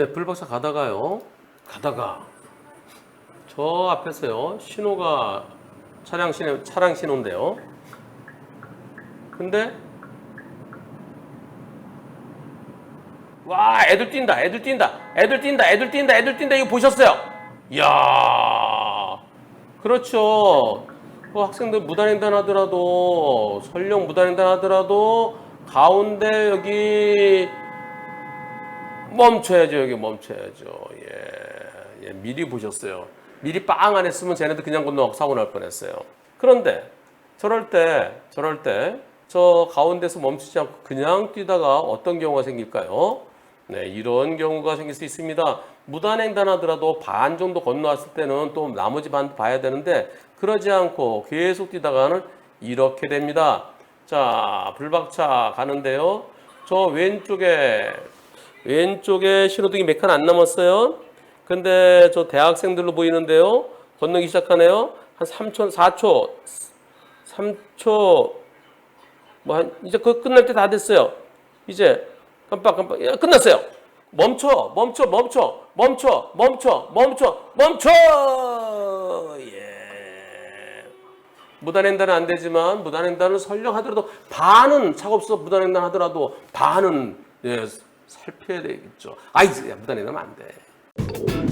네, 불박차 가다가요. 가다가 저 앞에서요. 신호가 차량 신호 차량 신호인데요. 근데 와, 애들 뛴다. 애들 뛴다. 애들 뛴다. 애들 뛴다. 애들 뛴다. 이거 보셨어요? 이야. 그렇죠. 그 학생들 무단횡단 하더라도 설령 무단횡단 하더라도 가운데 여기 멈춰야죠. 여기 멈춰야죠. 예. 예, 미리 보셨어요. 미리 빵 안 했으면 쟤네들 그냥 건너가고 사고 날 뻔했어요. 그런데 저럴 때 저럴 때 저 가운데서 멈추지 않고 그냥 뛰다가 어떤 경우가 생길까요? 네, 이런 경우가 생길 수 있습니다. 무단횡단 하더라도 반 정도 건너왔을 때는 또 나머지 반 봐야 되는데 그러지 않고 계속 뛰다가는 이렇게 됩니다. 자, 불박차 가는데요. 저 왼쪽에 왼쪽에 신호등이 몇 칸 안 남았어요. 근데 저 대학생들로 보이는데요. 건너기 시작하네요. 한 3초, 4초, 3초, 뭐 한, 이제 그 끝날 때 다 됐어요. 이제 깜빡 깜빡 야, 끝났어요. 멈춰, 멈춰, 멈춰, 멈춰, 멈춰, 멈춰, 멈춰. 예. 무단횡단은 안 되지만 무단횡단을 설령 하더라도 반은 차가 없어 무단횡단 하더라도 반은 예, 살펴야 되겠죠. 아이, 야, 무단횡단하면 안 돼.